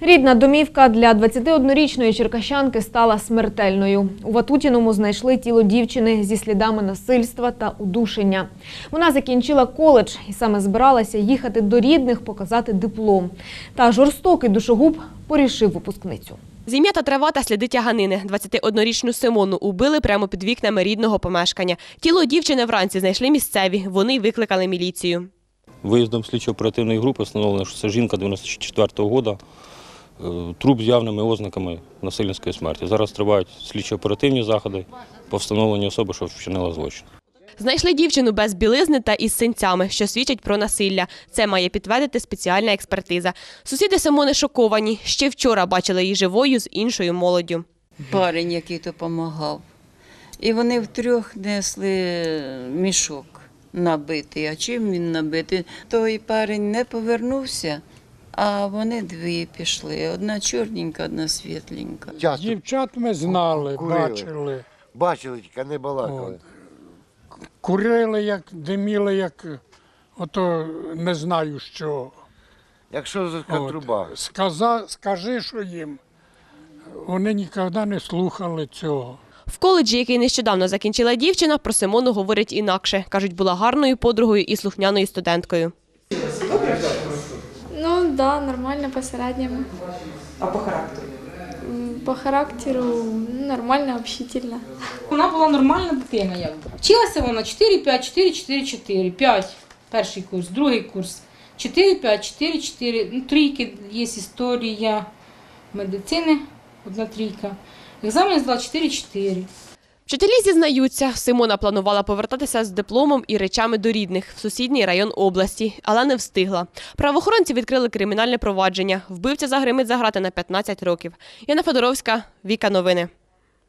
Рідна домівка для 21-річної черкащанки стала смертельною. У Ватутіному знайшли тіло дівчини зі слідами насильства та удушення. Вона закінчила коледж і саме збиралася їхати до рідних показати диплом. Та жорстокий душогуб порішив випускницю. Зім'ята трава та сліди тяганини. 21-річну Симону убили прямо під вікнами рідного помешкання. Тіло дівчини вранці знайшли місцеві. Вони викликали міліцію. Виїздом слідчо-оперативної групи встановлено, що це жінка 94-го року, труп з явними ознаками насильницької смерті. Зараз тривають слідчо-оперативні заходи по встановленню особи, що вчинила злочин. Знайшли дівчину без білизни та із синцями, що свідчать про насилля. Це має підтвердити спеціальна експертиза. Сусіди Симони шоковані. Ще вчора бачили її живою з іншою молоддю. парень, який допомагав. І вони втрьох несли мішок набитий. А чим він набитий? Той парень не повернувся, а вони дві пішли. Одна чорненька, одна світленька. Часто Дівчат ми знали, Курили. бачили. бачили, тільки не балакали. Курили, як диміли, як ото не знаю що. Якщо за От. труба. Сказа, скажи, що їм. Вони ніколи не слухали цього. В коледжі, який нещодавно закінчила дівчина, про Симону говорять інакше. Кажуть, була гарною подругою і слухняною студенткою. Ну да, нормально по середньому. А по характеру? По характеру ну, нормально, общительно. Вона була нормальна дитина, якби. Вчилася вона 4, 5, 4, 4, 4, 5. Перший курс, другий курс. 4, 5, 4, 4. Ну, трійки є історія медицини, одна трійка. Екзамен здала 4, 4. Вчителі зізнаються, Симона планувала повертатися з дипломом і речами до рідних в сусідній район області, але не встигла. Правоохоронці відкрили кримінальне провадження. Вбивця загримить заграти на 15 років. Яна Федоровська, Віка Новини.